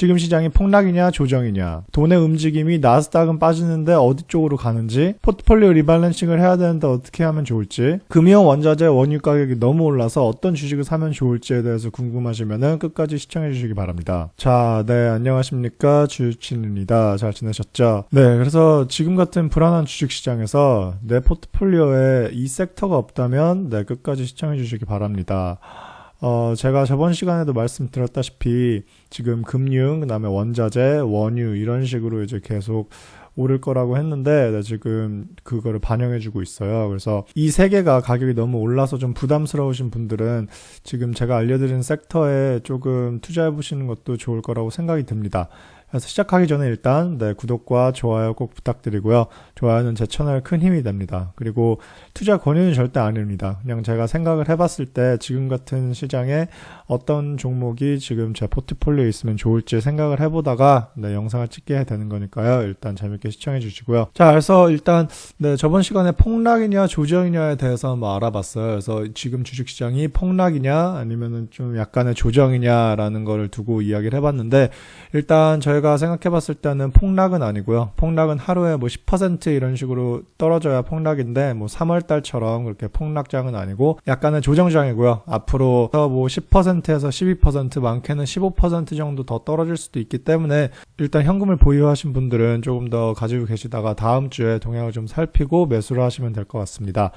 지금 시장이 폭락이냐 조정이냐 돈의 움직임이 나스닥은 빠지는데 어디 쪽으로 가는지 포트폴리오 리밸런싱을 해야 되는데 어떻게 하면 좋을지 금융 원자재 원유 가격이 너무 올라서 어떤 주식을 사면 좋을지에 대해서 궁금하시면 끝까지 시청해 주시기 바랍니다. 자, 네 안녕하십니까 주친입니다. 잘 지내셨죠? 네, 그래서 지금 같은 불안한 주식 시장에서 내 포트폴리오에 이 섹터가 없다면 네 끝까지 시청해 주시기 바랍니다. 어, 제가 저번 시간에도 말씀드렸다시피 지금 금융, 그 다음에 원자재, 원유 이런 식으로 이제 계속 오를 거라고 했는데 네, 지금 그거를 반영해주고 있어요. 그래서 이 세 개가 가격이 너무 올라서 좀 부담스러우신 분들은 지금 제가 알려드린 섹터에 조금 투자해 보시는 것도 좋을 거라고 생각이 듭니다. 그래서 시작하기 전에 일단 네, 구독과 좋아요 꼭 부탁드리고요. 좋아요는 제 채널 큰 힘이 됩니다. 그리고 투자 권유는 절대 아닙니다. 그냥 제가 생각을 해봤을 때 지금 같은 시장에 어떤 종목이 지금 제 포트폴리오에 있으면 좋을지 생각을 해보다가 네, 영상을 찍게 되는 거니까요. 일단 재밌게 시청해 주시고요. 자, 그래서 일단 네, 저번 시간에 폭락이냐 조정이냐에 대해서 한번 알아봤어요. 그래서 지금 주식시장이 폭락이냐 아니면은 좀 약간의 조정이냐라는 거를 두고 이야기를 해봤는데 일단 저희 저희가 생각해 봤을 때는 폭락은 아니고요. 폭락은 하루에 뭐 10% 이런 식으로 떨어져야 폭락인데 뭐 3월 달처럼 그렇게 폭락장은 아니고 약간의 조정장이고요. 앞으로 뭐 10%에서 12% 많게는 15% 정도 더 떨어질 수도 있기 때문에 일단 현금을 보유하신 분들은 조금 더 가지고 계시다가 다음 주에 동향을 좀 살피고 매수를 하시면 될 것 같습니다.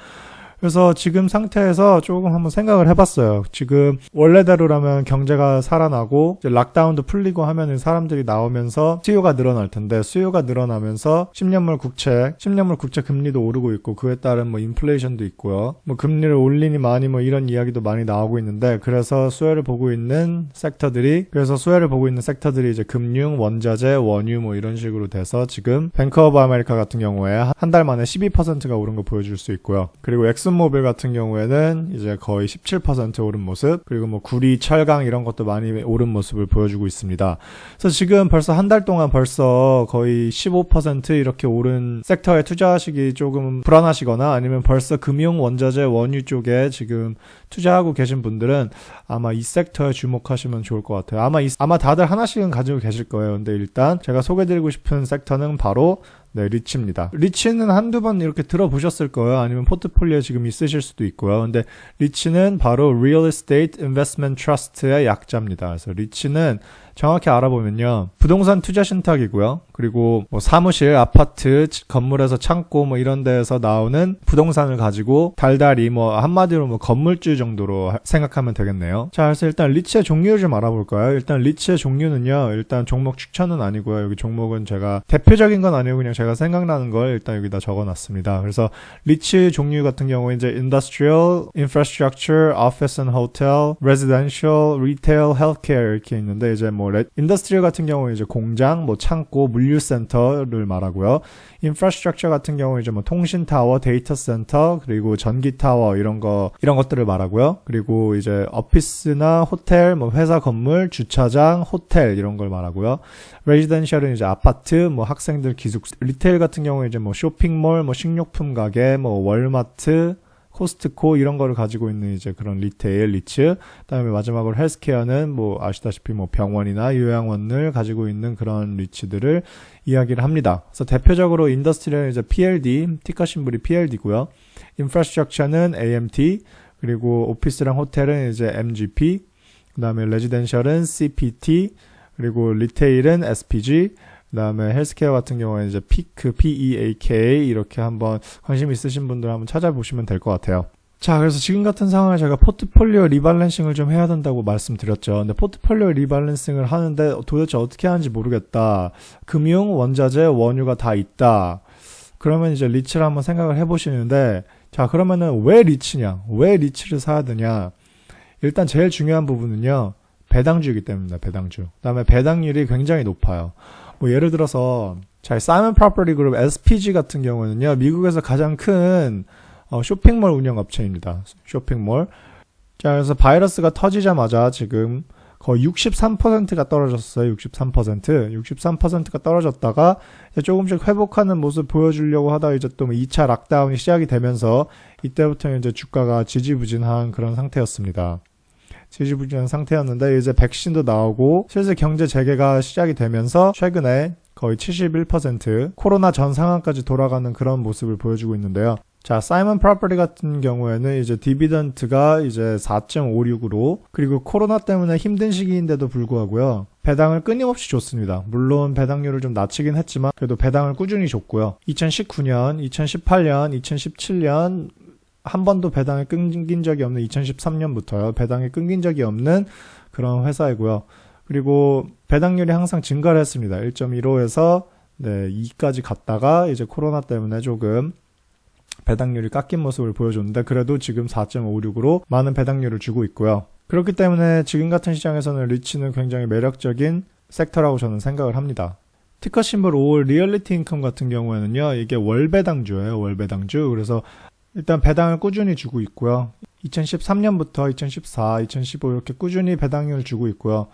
그래서 지금 상태에서 조금 한번 생각을 해봤어요. 지금 원래대로라면 경제가 살아나고 락다운도 풀리고 하면은 사람들이 나오면서 수요가 늘어날 텐데 수요가 늘어나면서 10년물 국채, 10년물 국채 금리도 오르고 있고 그에 따른 뭐 인플레이션도 있고요. 뭐 금리를 올리니 많이 뭐 이런 이야기도 많이 나오고 있는데 그래서 수혜를 보고 있는 섹터들이 그래서 수혜를 보고 있는 섹터들이 이제 금융, 원자재, 원유 뭐 이런 식으로 돼서 지금 뱅크 오브 아메리카 같은 경우에 한 달 만에 12%가 오른 거 보여줄 수 있고요. 그리고 엑슨 엑슨모빌 같은 경우에는 이제 거의 17% 오른 모습, 그리고 뭐 구리, 철강 이런 것도 많이 오른 모습을 보여주고 있습니다. 그래서 지금 벌써 한 달 동안 벌써 거의 15% 이렇게 오른 섹터에 투자하시기 조금 불안하시거나 아니면 벌써 금융, 원자재, 원유 쪽에 지금 투자하고 계신 분들은 아마 이 섹터에 주목하시면 좋을 것 같아요. 아마 이, 아마 다들 하나씩은 가지고 계실 거예요. 근데 일단 제가 소개드리고 싶은 섹터는 바로 네, 리치입니다. 리치는 한두 번 이렇게 들어보셨을 거예요. 아니면 포트폴리오 지금 있으실 수도 있고요. 근데 리치는 바로 Real Estate Investment Trust의 약자입니다. 그래서 리치는 정확히 알아보면요. 부동산 투자 신탁이고요. 그리고 뭐 사무실, 아파트, 건물에서 창고 뭐 이런 데에서 나오는 부동산을 가지고 달달이 뭐 한마디로 뭐 건물주 정도로 생각하면 되겠네요. 자, 그래서 일단 리츠의 종류를 좀 알아볼까요? 일단 리츠의 종류는요. 일단 종목 추천은 아니고요. 여기 종목은 제가 대표적인 건 아니고 그냥 제가 생각나는 걸 일단 여기다 적어 놨습니다. 그래서 리츠 종류 같은 경우에 이제 industrial, infrastructure, office and hotel, residential, retail, healthcare 이렇게 있는데 이제 뭐 인더스트리얼 같은 경우에 이제 공장, 뭐 창고, 물류센터를 말하고요. 인프라스트럭처 같은 경우 이제 뭐 통신 타워, 데이터 센터, 그리고 전기 타워 이런 거 이런 것들을 말하고요. 그리고 이제 오피스나 호텔, 뭐 회사 건물, 주차장, 호텔 이런 걸 말하고요. 레지던셜은 이제 아파트, 뭐 학생들 기숙 리테일 같은 경우에 이제 뭐 쇼핑몰, 뭐 식료품 가게, 뭐 월마트 코스트코 이런 거를 가지고 있는 이제 그런 리테일 리츠 그다음에 마지막으로 헬스케어는 뭐 아시다시피 뭐 병원이나 요양원을 가지고 있는 그런 리츠들을 이야기를 합니다. 그래서 대표적으로 인더스트리는 이제 PLD 티커 심블이 PLD고요. 인프라스트럭처는 AMT 그리고 오피스랑 호텔은 이제 MGP 그다음에 레지덴셜은 CPT 그리고 리테일은 SPG 그다음에 헬스케어 같은 경우에는 이제 피크 PEAK 이렇게 한번 관심 있으신 분들 한번 찾아보시면 될 것 같아요. 자, 그래서 지금 같은 상황을 제가 포트폴리오 리밸런싱을 좀 해야 된다고 말씀드렸죠. 근데 포트폴리오 리밸런싱을 하는데 도대체 어떻게 하는지 모르겠다. 금융, 원자재, 원유가 다 있다. 그러면 이제 리츠를 한번 생각을 해보시는데, 자, 그러면은 왜 리츠냐? 왜 리츠를 사야 되냐? 일단 제일 중요한 부분은요, 배당주이기 때문입니다, 배당주. 그 다음에 배당률이 굉장히 높아요. 뭐 예를 들어서 자, 사이먼 프로퍼티 그룹 SPG 같은 경우는요. 미국에서 가장 큰 어, 쇼핑몰 운영 업체입니다. 쇼핑몰. 자, 그래서 바이러스가 터지자마자 지금 거의 63%가 떨어졌어요. 63%. 63%가 떨어졌다가 조금씩 회복하는 모습 보여주려고 하다 이제 또 2차 뭐 락다운이 시작이 되면서 이때부터 이제 주가가 지지부진한 그런 상태였습니다. 지지부진한 상태였는데 이제 백신도 나오고 실제 경제 재개가 시작이 되면서 최근에 거의 71% 코로나 전 상황까지 돌아가는 그런 모습을 보여주고 있는데요. 자, 사이먼 프로퍼티 같은 경우에는 이제 디비던트가 이제 4.56으로 그리고 코로나 때문에 힘든 시기인데도 불구하고요. 배당을 끊임없이 줬습니다. 물론 배당률을 좀 낮추긴 했지만 그래도 배당을 꾸준히 줬고요. 2019년, 2018년, 2017년 한 번도 배당이 끊긴 적이 없는 2013년부터요. 배당이 끊긴 적이 없는 그런 회사이고요. 그리고 배당률이 항상 증가를 했습니다. 1.15에서 네, 2까지 갔다가 이제 코로나 때문에 조금 배당률이 깎인 모습을 보여줬는데 그래도 지금 4.56으로 많은 배당률을 주고 있고요. 그렇기 때문에 지금 같은 시장에서는 리치는 굉장히 매력적인 섹터라고 저는 생각을 합니다. 티커 심볼 5월 리얼리티 인컴 같은 경우에는요, 이게 월배당주예요, 월배당주. 그래서 일단 배당을 꾸준히 주고 있고요. 2013년부터 2014, 2015 이렇게 꾸준히 배당률을 주고 있고요.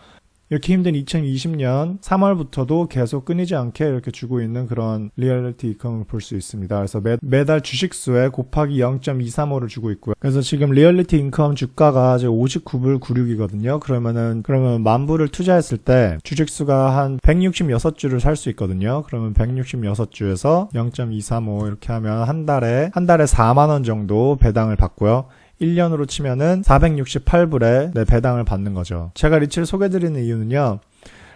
이렇게 힘든 2020년 3월부터도 계속 끊이지 않게 이렇게 주고 있는 그런 리얼리티 이컴을 볼 수 있습니다. 그래서 매, 매달 주식수에 곱하기 0.235를 주고 있고요. 그래서 지금 리얼리티 인컴 주가가 이제 59불 96이거든요. 그러면은 그러면 만 불을 투자했을 때 주식수가 한 166주를 살 수 있거든요. 그러면 166주에서 0.235 이렇게 하면 한 달에 한 달에 4만 원 정도 배당을 받고요. 1년으로 치면은 468불에 네, 배당을 받는 거죠. 제가 리치를 소개드리는 이유는요.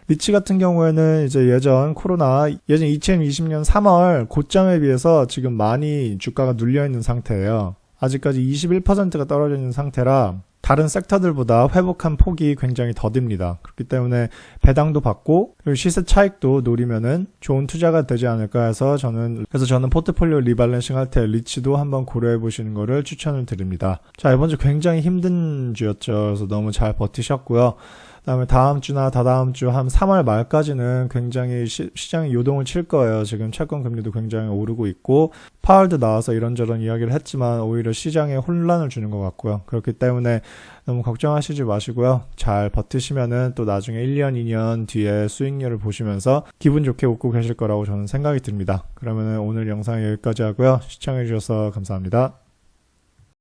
리치 같은 경우에는 이제 예전 코로나 예전 2020년 3월 고점에 비해서 지금 많이 주가가 눌려 있는 상태예요. 아직까지 21%가 떨어져 있는 상태라 다른 섹터들보다 회복한 폭이 굉장히 더딥니다. 그렇기 때문에 배당도 받고 시세 차익도 노리면은 좋은 투자가 되지 않을까 해서 저는 그래서 저는 포트폴리오 리밸런싱 할 때 리치도 한번 고려해 보시는 거를 추천을 드립니다. 자 이번 주 굉장히 힘든 주였죠. 그래서 너무 잘 버티셨고요. 그다음에 다음 주나 다다음 주 한 3월 말까지는 굉장히 시, 장이 요동을 칠 거예요. 지금 채권 금리도 굉장히 오르고 있고 파월도 나와서 이런저런 이야기를 했지만 오히려 시장에 혼란을 주는 것 같고요. 그렇기 때문에 너무 걱정하시지 마시고요. 잘 버티시면은 또 나중에 1년, 2년 뒤에 수익률을 보시면서 기분 좋게 웃고 계실 거라고 저는 생각이 듭니다. 그러면 오늘 영상 여기까지 하고요. 시청해 주셔서 감사합니다.